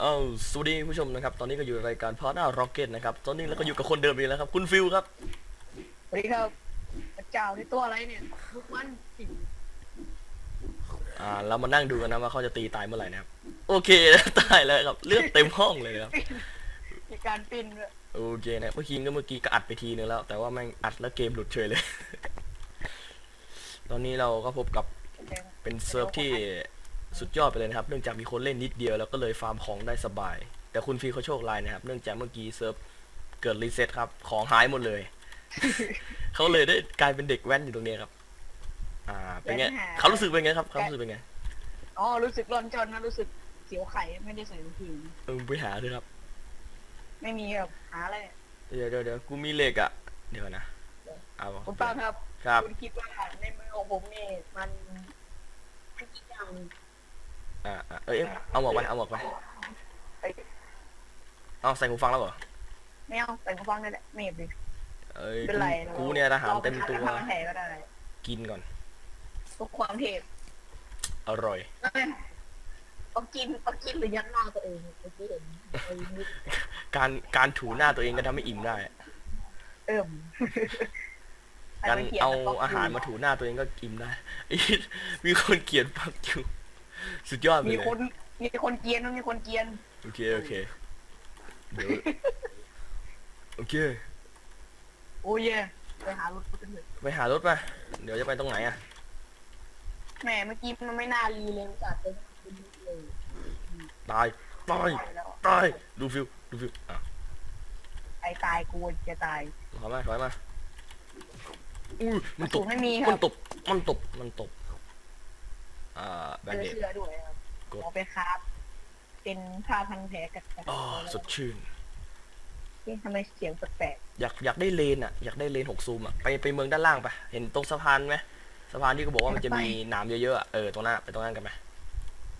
เอ้าสวัสดีคุณผู้ชมนะครับ ตอนนี้ก็อยู่ในรายการพาร์ทหน้าร็อกเก็ตนะครับ ตอนนี้เราก็อยู่กับคนเดิมอีกแล้วครับ คุณฟิลครับ สวัสดีครับพระเจ้านี่ตัวอะไรเนี่ยลูกมันสิอ่า เรามานั่งดูกันนะว่าเขาจะตีตายเมื่อไหร่นะครับ โอเคตายแล้วครับ เลือดเต็มห้องเลยครับ มีการปิ้นด้วยโอเคนะเมื่อกี้ก็เมื่อกี้ก็อัดไปทีนึงแล้ว แต่ว่าแม่งอัดแล้วเกมหลุดเฉยเลย ตอนนี้เราก็พบกับเป็นเซิร์ฟที่ สุดยอดไปเลยนะครับ เนื่องจากมีคนเล่นนิดเดียวแล้วก็เลยฟาร์มของได้สบาย แต่คุณฟีเขาโชคร้ายนะครับ เนื่องจากเมื่อกี้เซิร์ฟเกิดรีเซ็ตครับ ของหายหมดเลย เขาเลยได้กลายเป็นเด็กแว้นอยู่ตรงนี้ครับ อ่า เป็นไงเขารู้สึกเป็นไงครับเขารู้สึกเป็นไง อ๋อ รู้สึกร้อนจนนะ รู้สึกเสียวไข่ไม่ได้ใส่ถุงมือเออไปหาด้วยครับ ไม่มีแบบหาอะไรเนี่ยเดี๋ยวเดี๋ยวเดี๋ยวกูมีเหล็กอะ เดี๋ยวนะ เอาคุณป้าครับ ครับ คุณคิดว่าในมือของผมนี่มันมันกี่อย่าง อ่าอ่าเอ้ย เอาหมวกไป เอาหมวกไป เอ้ยเอาใส่หูฟังแล้วเหรอ ไม่เอาใส่กระฟังได้แหละไม่เห็นเลยเอ้ยเป็นไรกูกูเนี่ยทหารเต็มตัวราไปหาทางแผลก็ได้กินก่อน ทุกความเทพอร่อย เอ้ยต้องกินต้องกินหรือยัดหน้าตัวเองเมื่อกี้เห็นไอ้นิดการการถูหน้าตัวเองก็ทำให้อิ่มได้ เอิ่มการเอาอาหารมาถูหน้าตัวเองก็อิ่มได้อีทมีคนเขียนปักอยู่ สุดยอดไปมีเลคยนมีคนเกรียนมีคนเกรียนโอเคโอเคเดี๋ยวโอเค โอ้ยไปหารถกันเถอะไปหารถมา เดี๋ยวจะไปตรงไหนอะ แหมเมื่อกี้มันไม่น่ารีเลยมันจัดเป็นเป็นนิดเลยตาย ตาย ไปแล้วตาย ดูฟิว ดูฟิว อะไอ้ตายกูจะตายถอยมาถอยมาอุ้ยมันตสูบงไม่มีคมัรันบตบ มันตบ มันตบ อ่าแบเจนอเดดเสื้อด้วยครับกดเอาไปครับ เป็นผ้าพันแผลกับกับอ๋อสดชื่น นี่ทำไมเสียงแปลกอยากอยากได้เลนอะอยากได้เลนหกซูมอะไปไปเมืองด้านล่างไปเห็นตรงสะพานไหมสะพานที่เขาบอกว่ามันจะมีหนามเยอะๆอะเออตรงนั้นอะไปตรงนั้นกันไหม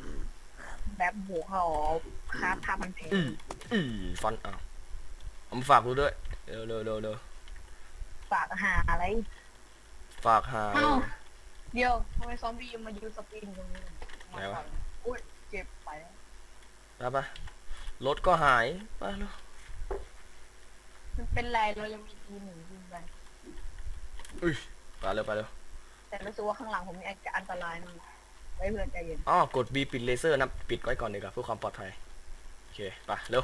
ๆแบบหัวเขาคาบผ้าพันแผลอืออือฟันอะเอามาฝากกูด้วยเร็วเร็วเร็วเร็วฝากหาอะไรฝากหาเอ้า เดี๋ยวทำไมซอมบี้มายืนสปรินตรงนี้ไหนวะอุ้ยเจ็บไปแล้วไปปะรถก็หายไปแล้วมันเป็นไรเรายังมีทีหนึ่งยิงไปไปเร็วไปเร็วแต่รู้สึกว่าข้างหลังผมมีอันตรายมากไว้เพื่อนใจเย็นอ๋อกด B ปิดเลเซอร์นะปิดไว้ก่อนดีกว่าเพื่อความปลอดภัยโอเคไปเร็ว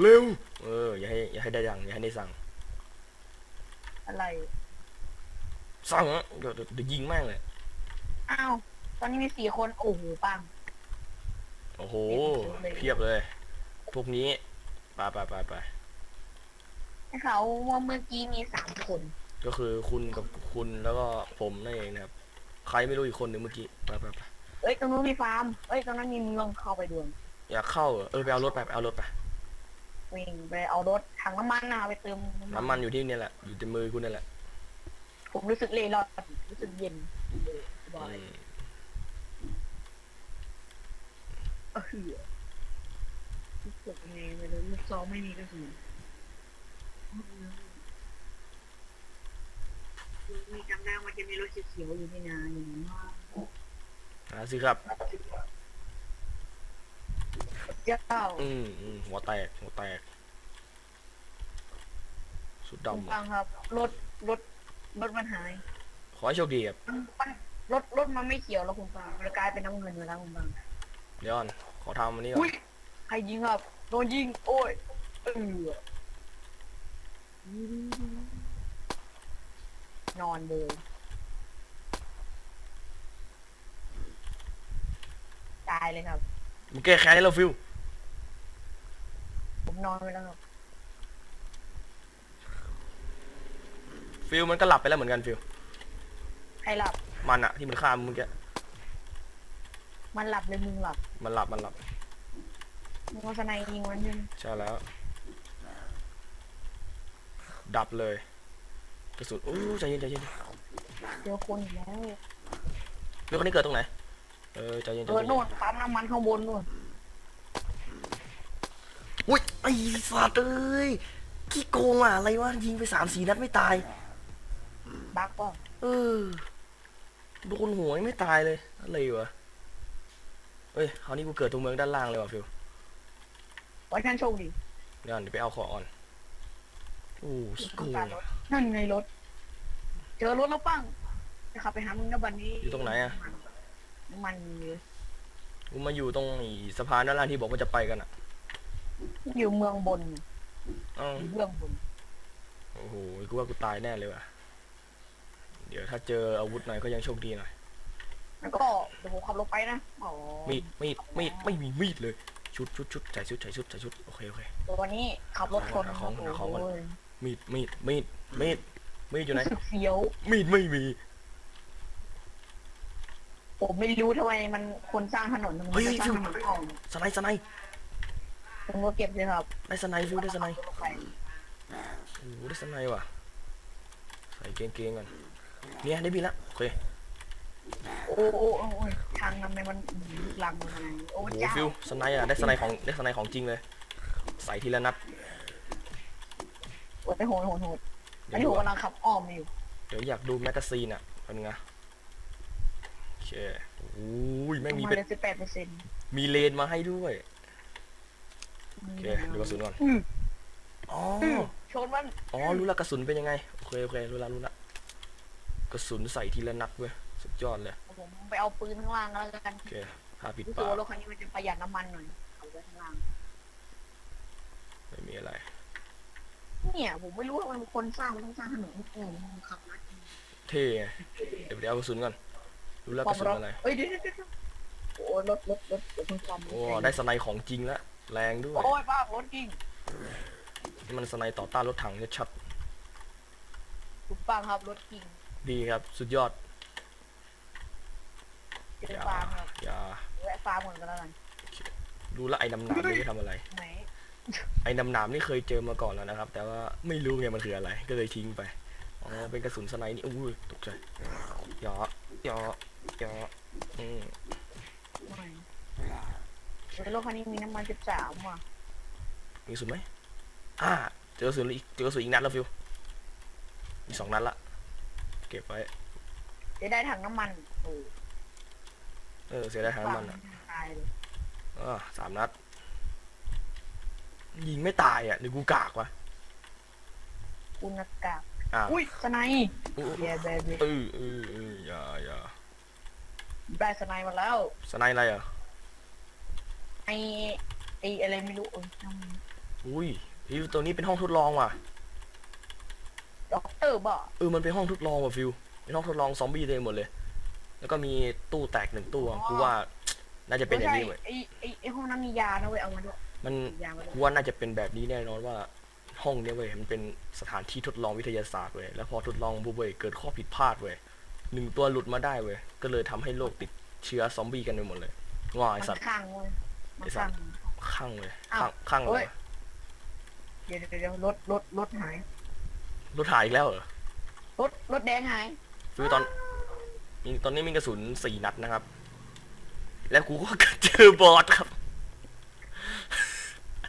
เร็วเอออย่าให้อย่าให้ได้ยังอย่าให้ได้สั่งอะไร สั่งอะเดี๋ยวเดี๋ยวเดี๋ยวยิงแม่งเลย อ้าว ตอนนี้มีสี่คน โอ้โหปัง โอ้โหเต็มเลยเพียบเลย พวกนี้ไปไปไปไปให้เขาว่าเมื่อกี้มีสามคน ก็คือคุณกับคุณแล้วก็ผมนั่นเองนะครับ ใครไม่รู้อีกคนหนึ่งเมื่อกี้ไปไปไปเอ้ยตรงนู้นมีฟาร์ม เอ้ยตรงนั้นมีเมืองเข้าไปด่วนอยากเข้าเหรอเออไปเอารถไปไปเอารถไปวิ่งไปเอารถถังน้ำมันนะไปเติมน้ำมันอยู่ที่นี่แหละ อยู่ในมือคุณนั่นแหละ ผมรู้สึกเล่ร่อนรู้สึกเย็นเออสบายอืมเออรู้สึกยังไงไม่รู้ลูกซองไม่มีกระสุนมีจำได้ว่าจะมีรถเขียวๆอยู่ที่นาอย่างนั้นว่าหาสิครับ เจ้า อืมอืมหัวแตก หัวแตก สุดผมดำฟังครับ รถ รถ รถมันหาย ขอให้โชคดีครับมันมันรถรถมันไม่เขียวแล้วผมฟังมันกลายเป็นน้ำเงินไปแล้วผมฟังเดี๋ยวก่อนขอทำอันนี้ก่ออุ้นยใครยิงครับโดนยิง โอ้ยเออนอนเลยตายเลยครับมึงแก้แค้นให้เราฟิวผมนอนไปแล้วครับ ฟิวมันก็หลับไปแล้วเหมือนกันฟิวใครหลับ มันอะที่มันฆ่ามึงเมื่อกี้มันหลับเลยมึงหลับ มันหลับมันหลับมึงเอาสไนยิงมันใช่ไหมใช่แล้ว ดับเลยกระสุนโอ้ใจเย็นใจเย็นเจอคนอีกแล้วฟิวคนนี้เกิดตรงไหนเออใจเย็นใจเออเย็นนู่นปั๊มน้ำมันข้างบนนู่นอุ้ยไอ้สัตว์เอ้ยขี้โกงอะอะไรวะยิงไปสามสี่นัดไม่ตาย บักป่ะเออโดนหัวยังไม่ตายเลยอะไรวะเอ้ยคราวนี้กูเกิดตรงเมืองด้านล่างเลยว่ะฟิวขอให้ท่านโชคดีเดี๋ยวเดี๋ยวไปเอาของอ่อนโอ้สกูต้องการรถนั่นไงรถ เจอรถแล้วปั้งจะขับไปหามึงนะบันนี้อยู่ตรงไหนอะน้ำมันมีเลยกูมาอยู่ตรงไอ้สะพานด้านล่างที่บอกว่าจะไปกันอะอยู่เมืองบนเอ้าเมืองบน โอ้โหกูว่ากูตายแน่เลยว่ะ เดี๋ยวถ้าเจออาวุธหน่อยก็ยังโชคดีหน่อย แล้วก็เดี๋ยวผมขับรถไปนะอ๋อมีด มีด มีด ไม่มีมีดเลย ชุดชุดชุดใส่ชุดใส่ชุดใส่ชุด โอเค โอเค ตัวนี้ขับรถชนหาของหาของก่อน โยมีด มีด มีด มีด มีดอยู่ไหน รู้สึกเสียว มีดไม่มี ผมไม่รู้ทำไมมันคนสร้างถนนทำไมเฮ้ยมันสร้างถนนอ่องสไนด์สไนด์ผมก็เก็บเลยครับได้สไนด์ฟิวได้สไนด์ขับรถไปโอ้โหได้สไนด์ว่ะ ใส่เกงๆกัน เนี่ยได้บินละโอเคโอ้โอ้โอ้โอ้ยทางทำไมมันลังมันโอ้โอ้โหเจ้าฟิวสไนด์อะได้สไนด์ของได้สไนด์ของจริงเลย ใส่ทีละนัดโอ้ยโหดโหดโหดอัเดี๋นยวนี้ดูผมกำลังขับอ้อมอยู่เดี๋ยวอยากดูแมกกาซีนอะเป็นไงโอเคโอ้ยแม่งมีมาเป็นเลยสิบแปดเปอร์เซ็นต์มีเลนมาให้ด้วยโอเคดูกระสุนก่อนอืมอ๋ออืมชนมันอ๋อรู้ละกระสุนเป็นยังไงโอเคโอเครู้ละรู้ละ กระสุนใส่ทีละนัดเว้ยสุดยอดเลยผมไปเอาปืนข้างล่างแล้วกันโอเคผ้าปิดรู้สึปากว่ากรถคันนี้มันจะประหยัดน้ำมันหน่อยเอาไว้ข้างล่าง ไม่มีอะไร เนี่ย ผมไม่รู้ว่ามันคนสร้างมันต้องสร้างถนนอืมมันขับรถเท่ไงเดี๋ยวไปเอากระสุนก่อนรู้แล้วคกวาระมสุนร้อนอะไรเอ้ยเดี๋ยวเดี๋ยวเดี๋ยวโอ้ยรถรถรถรถคุณความโอ้ได้สไนด์ของจริงละแรงด้วย โอ้ยบ้ารถจริงนี่มันสไนด์ต่อต้านรถถังชัดคุณป้าครับรถจริงๆ ดีครับสุดยอดเจออย่าฟาร์มครับอย่าแวะฟาร์มก่อนก็แล้วกันรู้ละไอ้น้ำหนามนี่ไม่ทำอะไร ไหนไอ้น้ำหนามนี่เคยเจอมาก่อนแล้วนะครับ แต่ว่าไม่รู้ไงมันคืออะไร ก็เลยทิ้งไปอ๋อเป็นกระสุนสไนด์นี่อู้ยตกใจหยอหยอหยออืมไม่เฮ้ยรถคันนี้มีน้ำมันสิบสามว่ะมีกระสุนไหมอ่าเจอกระสุนอีกเจอกระสุนอีกนัดแล้วฟิวมีสองนัดละ เก็บไว้ จะได้ถังน้ำมันโอ้เออเสียดายทางน้ำมันอะตายเลยอ่าสามนัด ยิงไม่ตายอะหรือกูกากวะคุณนักกากอ้าวอุ้ยสไนด์อู้เย้เบบีเออเออเอออย่าอย่าได้สไนด์มาแล้วสไนด์อะไรอะไอไออะไรไม่รู้เออน้อุ้ยฟิวตัวนี้เป็นห้องทดลองว่ะำ ด็อกเตอร์บ่เออมันเป็นห้องทดลองว่ะฟิวเป็นห้องทดลองซอมบี้เต็มหมดเลย แล้วก็มีตู้แตกหนึ่งตู้อะกูว่าน่าจะเป็นอย่างนี้เว้ยไอไอไอห้องนั้นมียานะเว้ยเอามาด้วยมันมียามาด้กูวยว่าน่าจะเป็นแบบนี้แน่นอนว่าห้องเนี้ยเว้ยมันเป็นสถานที่ทดลองวิทยาศาสตร์เว้ยแล้วพอทดลองปุ๊บเว้ยเกิดข้อผิดพลาดเว้ยหนึ่งตัวหลุดมาได้เว้ยก็เลยทำให้โลกติดเชื้อซอมบี้กันไปหมดเลยว้ายมันสัตว์ ข้างเว้ยมันไอ้สัข้าตง ว์ ข้างเลยอ้าวข้างข้างเลเฮ้ย ยเดี๋ยวเดี๋ยวเดี๋ยวรถรถรถหาย รถหายอีกแล้วเหรอรถรถแดงหายฟิวตอนมีตอนนี้มีกระสุนสี่นัดนะครับ แล้วกูก็ เจอบอสครับ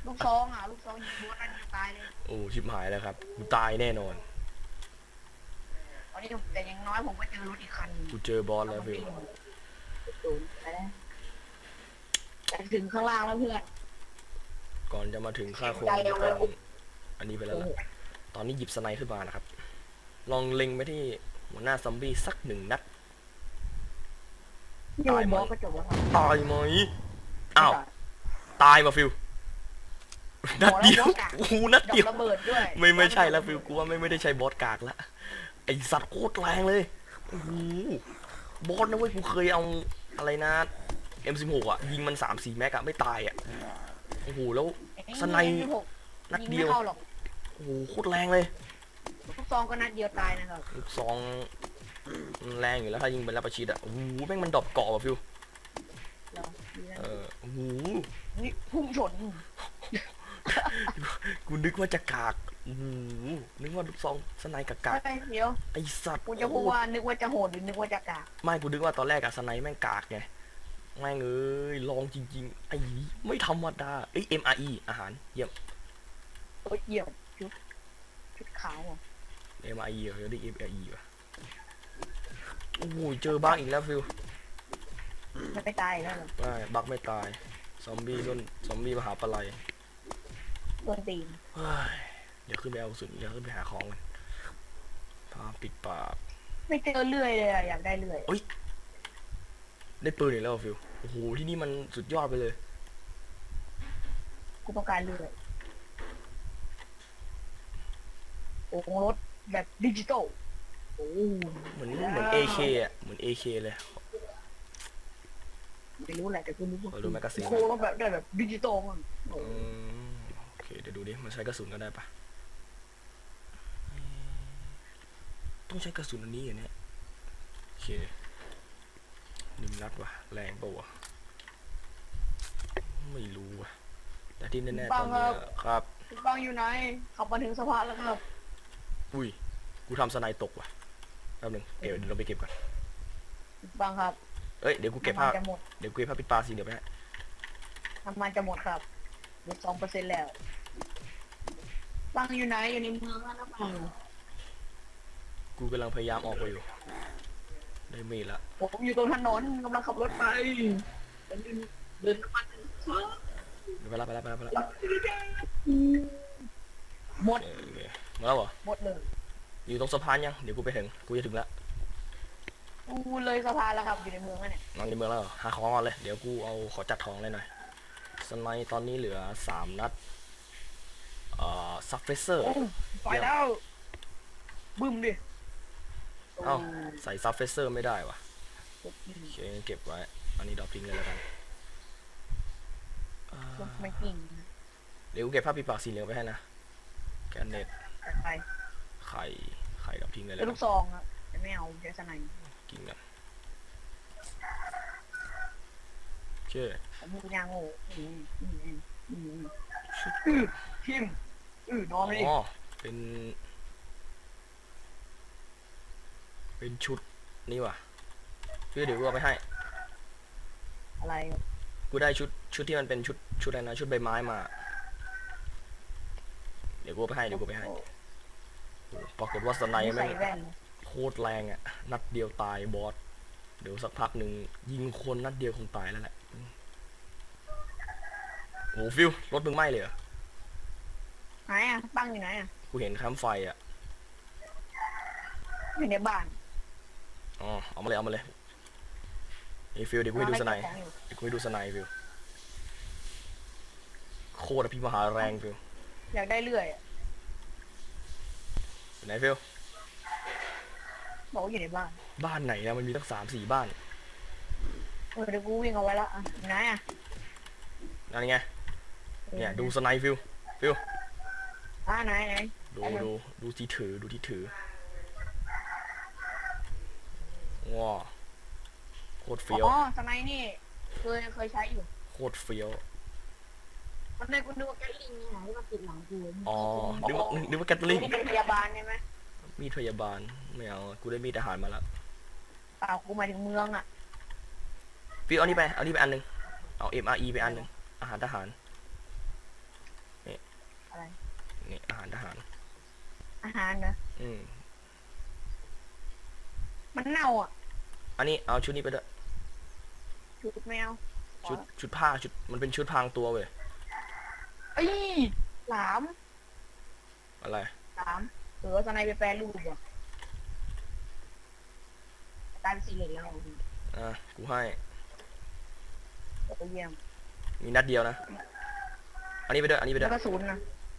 ลูกซองอะลูกซองยิงรถนั่นจะตายเลยโอ้ชิบหายแล้วครับกูตายแน่นอน ตอนนี้แต่อยังน้อยผมก็เจอรถอีกคันหนึ่งกูเจอบอสแล้วฟิวศูนย์ไปแล้วแต่ถึงข้างล่างแล้วเพื่อน ก่อนจะมาถึงค่าคงใจจะเอาเป็นไว้อันนี้ไปแล้วล่ะ ตอนนี้หยิบสไนด์ขึ้นมานะครับ ลองเล็งไปที่หัวหน้าซอมบี้สักหนึ่งนัดโยนบล็อกก็จบแล้วครับตายไหมอ้าว ตายมาฟิว นัดเดียวโอ้โหนัดดอเดียวกระเบิดด้วยไม่ไม่ใช่แล้วฟิวกูว่าไม่ไม่ได้ใช้บอสกากละไอสัตว์โคตรแรงเลยโอ้โหบอสนะเว้ยกูเคยเอาอะไรนะ M16 อะ ยิงมันสามสี่แม็กอะไม่ตายอะโอ้โหแล้ว สไนด์ นัดยิงเดีไม่ยวเข้าหรอก โอ้โหโคตรแรงเลยลูกซองก็นัดเดียวตายนะครับลูกซองมันแรงอยู่แล้วถ้ายิงเป็นรับประชิดอะโอ้โหแม่งมันดรอปเกาะว่ะฟิวเราดีนะเออโอ้โหนี่พุ่งชนกูนึกว่าจะกากโอ้โหนึกว่าลูกซองสไนด์กากากเฮ้ยเดี๋ยวไอสัตว์กูจะพูดว่านึกว่าจะโหดหรือนึกว่าจะกากไม่กูนึกว่าตอนแรกอะสไนด์แม่งกากไงแม่งเอ้ยลองจริงๆไอ้ไม่ธรรมดาเอ้ย MRE อาหารเยี่ยม โอ้ยเยี่ยม ชุดชุดขาวอะ MRE เหรอเดี๋ยวได้ MRE ว่ะโอ้โหเจอบ้างอีกแล้วฟิวไม่ไปตายแล้วเหรอไม่บักไม่ตาย ซอมบี้รุ่นซอมบี้มหาปลัยโดนตีนเฮ้ยเดี๋ยวขึ้นไปเอากระสุนเดี๋ยวขึ้นไปหาของกันพาปิดปากไม่เจอเลื่อยเลยอะอยากได้เลื่อยได้ปืนอีกแล้วเหรอฟิว โอ้โหที่นี่มันสุดยอดไปเลย กูต้องการเลื่อย โอ้โหรถแบบดิจิตอลโอ้เหมือนเหมือน AK อะเหมือน AK เลยไม่รู้แหละแต่กูรู้ว่าเออดูแมกกาซีนโครถแบบได้แบบดิจิตอลมันโอ้อืมโอเคเดี๋ยวดูดิมันใช้กระสุนก็ได้ปะต้องใช้กระสุนอันนี้เหรอเนี่ยโอเคหนึ่งนัดว่ะแรงปะวะไม่รู้ว่ะแต่ที่แน่ๆตอนนี้อะครับคุณบังอยู่ไหนขับมาถึงสะพานแล้วครับ อุ้ย กูทำสไนด์ตกว่ะแป๊บหนึงเก็บเดี๋ยวเราไปเก็บก่อนคุณบังครับเอ้ย เดี๋ยวกูเก็บผ้าน้ำมันจะหมดเดี๋ยวกูเก็บผ้าปิดปลาสีเดี๋ยวไปให้น้ำมันจะหมดครับเหลือสองเปอร์เซ็นต์แล้ว บังอยู่ไหนอยู่ในเมืองแล้วนะบังกูกำลังพยายามออกไปอยู่ ได้มีดละ ผมอยู่ตรงถนนกำลังขับรถไปเดินเดินน้ำมันไปละไปละไปละไปละหมดโอเคโอเค มาแล้วเหรอ หมดเลยอยู่ตรงสะพานยัง เดี๋ยวกูไปถึง กูจะถึงละกูเลยสะพานแล้วครับอยู่ในเมืองแล้วเนี่ยนอนในเมืองแล้วเหรอหาของก่อนเลย เดี๋ยวกูเอาขอจัดของเลยหน่อยสไนด์ตอนนี้เหลือสามนัด เอ่อซัฟเฟเซอร์ โอ้ไปแล้วบึ้มดิเอ้า ใส่ซัฟเฟเซอร์ไม่ได้วะโอ้โหโอเคงั้นเก็บไว้ อันนี้ดรอปทิ้งเลยแล้วกันอ่าไม่จริงเดี๋ยวกูเก็บผ้าปิดปากสีเหลืองไปให้นะ แกนเน็ต ไปไข่ ไข่ดรอปทิ้งเลยแล้เป็วนลูกซองอะแต่ไม่เอาใช้สไนด์กินกันโอเคผมมือยางโง่อืมอืมอืมอืมอือทิมอือนอนไม่ดิอ๋อเป็น เป็นชุดนี่ว่ะพี่เดี๋ยวกูเอาไปให้ อะไรกูได้ชุดชุดที่มันเป็นชุดชุดอะไรนะชุดใบไม้มา เดี๋ยวกูเอาไปให้เดี๋ยวกูเอาไปให้โอ้ปรากฏว่าสไนไม่แม่ใส่งแว่นโคตรแรงอะนัดเดียวตายบอสเดี๋ยวสักพักหนึ่งยิงคนนัดเดียวคงตายแล้วแหละอืมโอ้ฟิวรถมึงไหม้เลยเหรอไหนอะตั้งอยู่ไหนอะกูเห็นแคมป์ไฟอะอยู่ในบ้านอ๋อเอามาเลยเอามาเลยไอ้ฟิวเดี๋ยวกูให้ดูสไนด์กำลังเก็บของอยู่เดี๋ยวกูให้ดูสไนด์ฟิวโคตรอภิมหาแรงฟิว อยากได้เลื่อยอะอยู่ไหนฟิวบอกว่าอยู่ในบ้าน บ้านไหนนะมันมีตั้งสามสี่บ้านเออเดี๋ยวกูวิ่งเอาไว้ละอะอยู่ไหนอะนั่นไงเนี่ยดูสไนด์ฟิวฟิวอ่าไหนไหนดูดูดูที่ถือดูที่ถือว้าวโคตรเฟี้ยวอ๋อสไนด์นี่เคยเคยใช้อยู่โคตรเฟี้ยว ตอนแรกกูนึกว่าแกลิงนี่ไงที่มันติดหลังกูอ๋อนึกว่านึกว่าแกตลิงนี่เป็นพยาบาลใช่ไหมมีดพยาบาลไม่เอากูได้มีดทหารมาแล้วเปล่ากูหมายถึงเมืองอะฟิวเอานี่ไปเอานี่ไปอันหนึ่งเอา MRE ไปอันหนึ่งอาหารทหารอะไรนี่อาหารทหาร อาหารนะอืมมันเน่าอะ อันนี้เอาชุดนี้ไปด้วยชุดแมวชุดชุดผ้าชุดมันเป็นชุดพรางตัวเว้ย เอ้ยหลามอะไร หลามเออสไนไปแปรรูปอะกลายเป็นสีเหลืองแล้วอะ กูให้โอ้เยี่ยมมีนัดเดียวนะ อันนี้ไปด้วย อันนี้ไปด้แล้ววย กระสุนนะ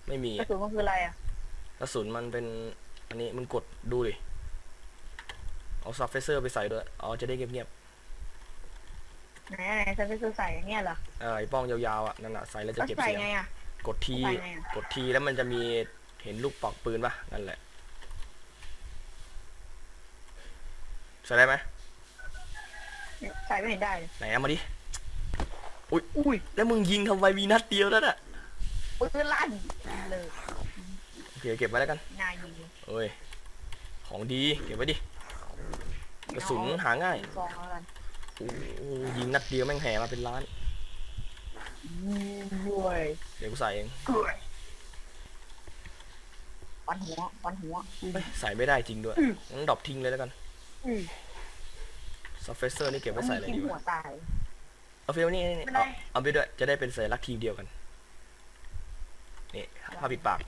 ไม่มีกระสุนก็คืออะไรอะกระสุนมันเป็น อันนี้มึงกดดูดิ เอาซับเฟเซอร์ไปใส่ด้วยอ๋อจะได้เงียบไหนไหนจะไปซื้อใส่อย่างเงี้ยเหรอๆเออไอ้ป้องยาวๆอะ นั่นน่ะใส่แล้วจะแล้วเก็บใส่เสียง ไงอะ กดทีใส่ไงอะกดทีแล้วมันจะมีเห็นลูกปอกปืนปะนั่นแหละใส่ได้ไหมใส่ไม่เห็นได้เลยไหนเอามาดิอุ้ยแล้วมึงยิงทำไมมีนัดเดียวนั่นน่ะปืนลั่นเลยโอเคเก็บไว้แล้วกันนายยิงเอ้ยของดีเก็บไว้ดิกระสุนหาง่ายซองแล้วกันโอ้โหยิงนัดเดียวแม่งแห่มาเป็นล้าน ยิงด้วยเดี๋ยวกูใส่เองเกลือฟันหัวฟันหัวเฮ้ยใส่ไม่ได้จริงด้วยอืมงั้นดรอปทิ้งเลยแล้วกันอืมซัฟเฟเซอร์นี่เก็บไว้ใส่อะไรกินดีหัววะตาย เอาเฟลนี่นี่ไม่ได้เอาเอาไปด้วยจะได้เป็นสัญลักษณ์ทีมเดียวกันนี่ผ้าปิดปาก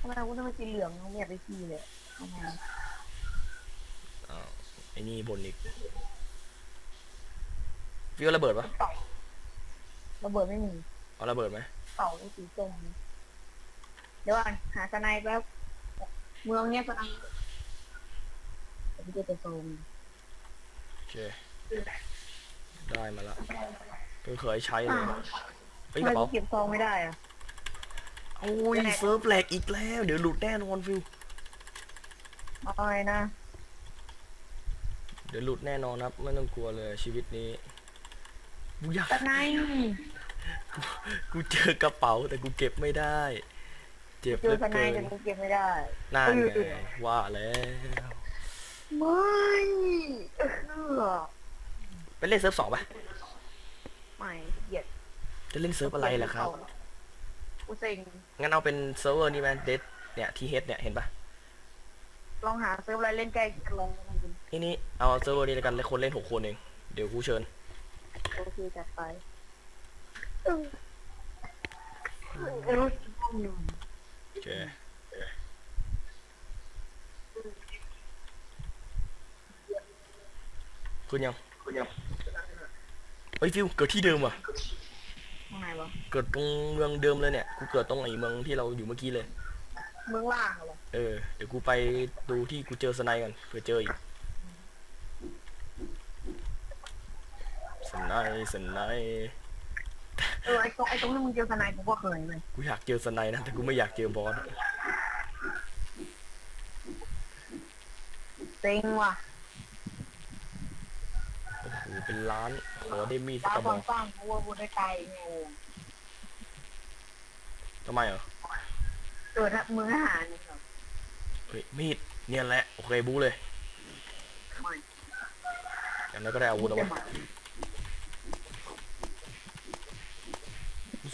ทำไมกูต้องไปสีเหลืองไม่อยากไปสีเลยทำไมอ้าวไอ้นี่บนอีกฟิวระเบิดปะเป่า ระเบิดไม่มีเอาระเบิดไหมเป่าสีส้มเดี๋ยวก่อนหาสไนด์แป๊บเมืองเนี้ยสไนด์เดี๋ยวกูจะไปโซมโอเค ได้มาละเพิ่งเคยใช้เลยเฮ้ยทำกไมระกูเป๋าเก็บซองไม่ได้อะโอ้ยเซิร์ฟแหลกอีกแล้ว เดี๋ยวหลุดแน่นอนฟิวเอาไงนะ เดี๋ยวหลุดแน่นอนครับไม่ต้องกลัวเลยชีวิตนี้ กูอยากสไนด์กูเจอกระเป๋าแต่กูเก็บไม่ได้ เจ็บเจเหลืออสไนเกิด์แต่นกูเก็บไม่ได้น่าไงว่าแล้ว ไม่เออไปเล่นเซิร์ฟสองปะไม่เหยียดจะเล่นเซิร์ฟอะไรล่ะครับ กูเซ็งงั้นเอาเป็นเซิร์ฟเวอร์นี่ไหมเดทเนี่ยทีเฮดเนี่ยเห็นปะลองหาเซิร์ฟอะไรเล่นใกล้กันลองลองดูนี่นี่เอาเซิร์ฟเวอร์นี้แล้วกันแล้วคนเล่นหกคนเอง เดี๋ยวกูเชิญ โอเคจัดไปเออเออห้องหนึ่งโอเคคุณยังคุณยังเฮ้ยฟิวเกิดที่เดิมว่ะห้องไหนวะเกิดตรงเมืองเดิมเลยเนี่ยกูเกิดตรงไอ้เมืองที่เราอยู่เมื่อกี้เลย เมืองล่างเหรอ เออ เดี๋ยวกูไปดูที่กูเจอสไนด์กันเผื่อเจออีก สไนด์สไนด์เออไอ้ตรงไอ้ตรงที่มึงเจอสไนด์กูก็เคยเลยกูอยากเจอสไนด์นะแต่กูไม่อยากเจอบอสเซ็งว่ะโอ้โหเป็นล้านขอได้มีดสักฟ้ากระบคอวากมสร้างกูว่ากูได้ไกลไงทำไมเหรอเกิดมือทหารเนี่ยครับเฮ้ยมีดเนี่ยแหละโอเคบูเลยไม่อย่างนั้นก็ได้อาวุธแล้วจะวะมา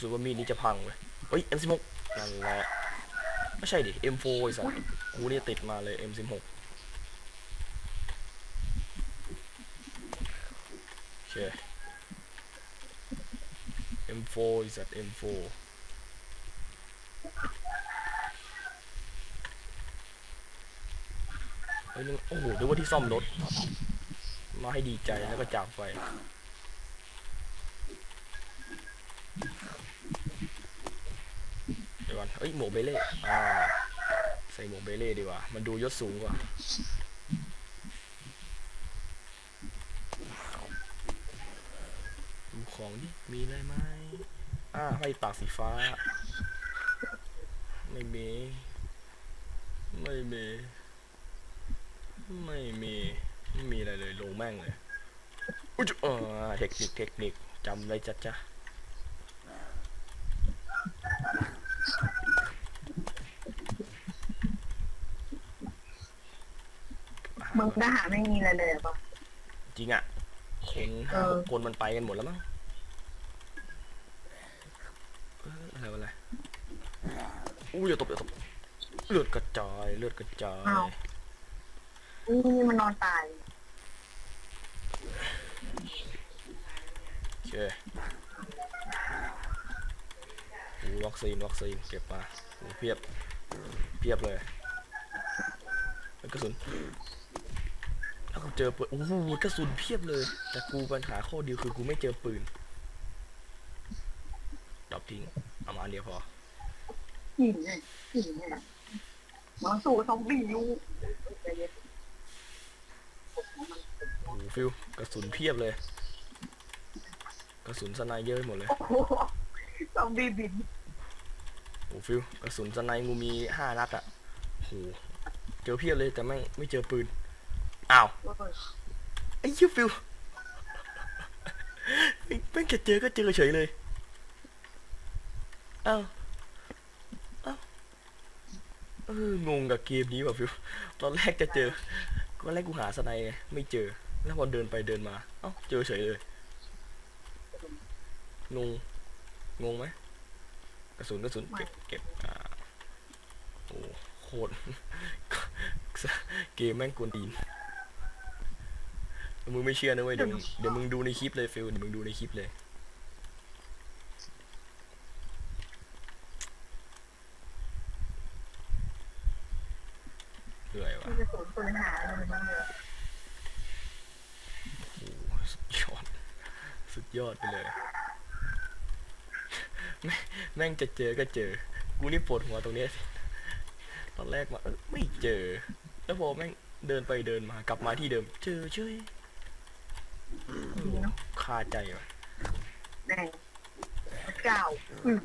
สึกว่ามีดนี้จะพังเว้ยเฮ้ย M16 นั่นแหละไม่ใช่ดิ M4 ไอ้สัสกูเนี่ยติดมาเลย M16 โอเค M4 ไอ้สัส M4 เฮ้ยนึกโอ้โหนึกว่าที่ซ่อมรถ มาให้ดีใจแล้วก็จากไป เดี๋ยวก่ อนเอ้ยหมวกเบเล่อ่าใส่หมวกเบเล่ดีกว่า มันดูยศสูงกว่าดูของดิมีอะไรไหมอ่าให้ปากสีฟ้า ไม่มี ไม่มี ไม่มีไม่มีอะไรเลยลงแม่งเลย อุ๊ยเออเทคนิคเทคนิคจำไว้จ้ะจ้ะ มืองทหารไม่มีอะไรเลยป่ะจริงอะคนห้าเออหกคนมันไปกันหมดแล้วมั้งเอออะไรวะอะไรอู้อย่าตบอย่าตบเลือดกระจายเลือดกระจายนี่มันนอนตาย โอเคอู้วัคซีนวัคซีนเก็บมาอู้เพียบเพียบเลยแล้วกระสุนแล้ว ก็เจอปืน โอ้โหกระสุนเพียบเลย แต่กูปัญหาข้อเดียวคือกูไม่เจอปืนดรอปทิ้ง เอามาอันเดียวพอหินเนี่ยหินเนี่ยมาสู่ซอมบี้อยูใจเย็นโอ้โหฟิวกระสุนเพียบเลย กระสุนสไนเยอะไปหมดเลย โอ้โหซอมบี้บินโอ้โหฟิวกระสุนสไนงูมีห้านัดอะโอ้โหเจอเพียบเลยแต่ไม่ไม่เจอปืน อ้าวเออไอ้ยี่ฟิวไอ้แม่งจะเจอก็เจอเฉยเลยอ้าวอ้าวเอองงกับเกมนี้ว่ะฟิวตอนแรกจะเจอตอนแรกกูหาสไนไงไม่เจอ แล้วพอเดินไปเดินมา เอ้าเจอเฉยเลยงงงงไหมกระสุนกระสุนเก็บเก็บอ่าโอ้โคตรเกมแม่งกวนตีน มึงไม่เชื่อนะเว้ยเดี๋ยวเดี๋ยวมึงดูในคลิปเลยฟิลเดี๋ยวมึงดูในคลิปเลยเหนื่อยวะมันจะสูญปัญหาอะไรบ้โอ้สุดยอดสุดยอดไปเลยแม่งแม่งจะเจอก็เจอ กูนี่ปวดหัวตรงเนี้ยตอนแรกมาเไม่เจอ แล้วพอแม่งเดินไปเดินมากลับมาที่เดิม เจอเฉย โอ้โหคาใจว่ะแน่เก้าอืม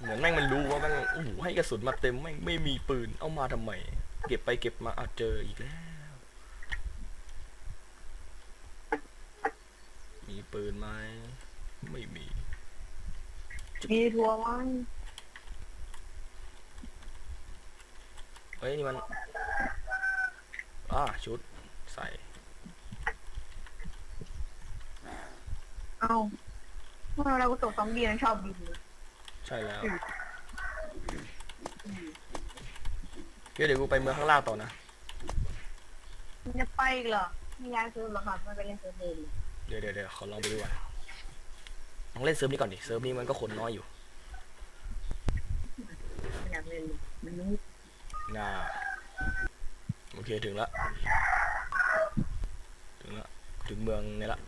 เหมือนแม่งมันรู้ว่าแม่งโอ้โหให้กระสุนมาเต็มแม่งไม่มีปืนเอามาทำไม เก็บไปเก็บมาเอาเจออีกแล้ว มีปืนไหมไม่มี มีทัวร์มั้งเฮ้ยนี่มัน อ่าชุดใส่ เอ้าเมื่อเราก็ตกซอมบี้นั้นชอบบินเลยใช่แล้วเดี๋ยวเดี๋ยวกูไปเมืองข้างล่างต่อนะ มันจะไปอีกเหรอไม่ย้ายซื้อหรอครับไม่ไปเล่นเซิร์ฟเลยเดี๋ยวเดี๋ยวเดี๋ยวขอลองไปดูก่อนลองเล่นเซิร์ฟนี้ก่อนดิ เซิร์ฟนี้มันก็คนน้อยอยู่ไม่อยากเล่นเลยมันไม่น่าโอเคถึงละ ถึงละ ถึงเมืองนี่ละ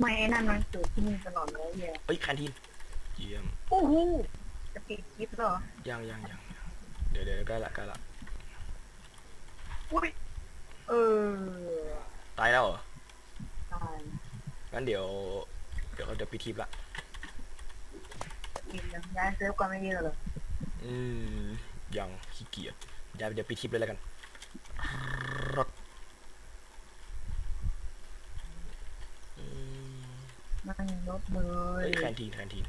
ไม่ไอ้นั่นมันเกิดที่นี่ตลอดเลยเฮียเอ้ยแคนทีนเยี่ยมโอ้โหจะปิดคลิปเหรอยังยังยังยังเดี๋ยวเดี๋ยวใกล้ละใกล้ละอุ้ยเออตายแล้วเหรอตายงั้นเดี๋ยว เดี๋ยวเขาจะปิดคลิปละปิดแล้วย้ายเซิร์ฟก็ไม่ดีเหรออืมยังขี้เกียจเดี๋ยวเดี๋ยวปิดคลิปเลยแล้วกันรถอืม มันล ดเลเฮ้ยยแคนทีนแคนทีน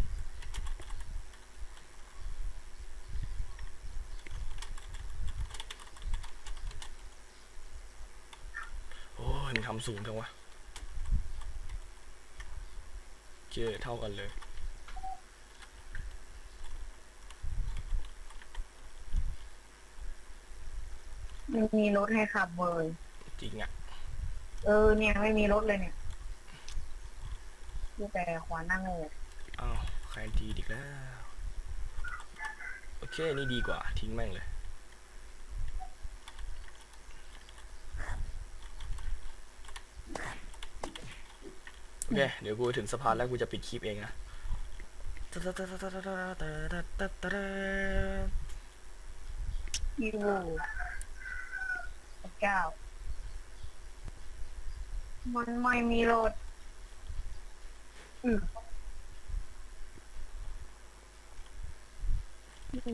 โอ้ยมันทำสูงจังวะโอเคเท่ากันเลย ไม่มีรถให้ขับเลยจริงอะ เออเนี่ยไม่มีรถเลยเนี่ย มีแต่ขวานั่งเลยอ้าวแคนทีนอีกแล้ว โอเค นี่ดีกว่า ทิ้งแม่งเลย โอเค เดี๋ยวกูถึงสะพานแล้วกูจะปิดคลิปเองนะยูเก้ามันไม่มีรถอืม โ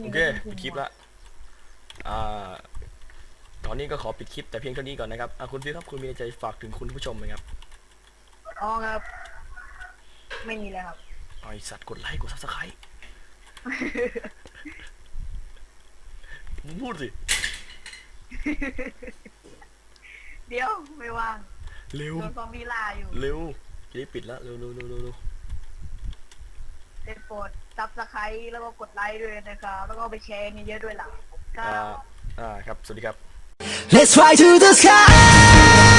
อเคปิดคลิปละอ่า ตอนนี้ก็ขอปิดคลิปแต่เพียงเท่านี้ก่อนนะครับอะคุณฟิวครับคุณมีอะไรจะฝากถึงคุณผู้ชมไหมครับอ๋อครับ ไม่มีแล้วครับเอาไอสัตว์กดไลค์กดซับสไครต์มึงพูดสิ เดี๋ยวไม่ว่างเร็วโดนซอมบี้ล่าอยู่ เร็ว จะได้ปิดแล้วเร็วเร็วเร็วเร็วเร็วได้โปรดซับสไครต์แล้วก็กดไลค์ด้วยนะครับ แล้วก็ไปแชร์เยอะๆด้วยล่ะครัอ่าบอ่าครับ สวัสดีครับ Let's fly to the sky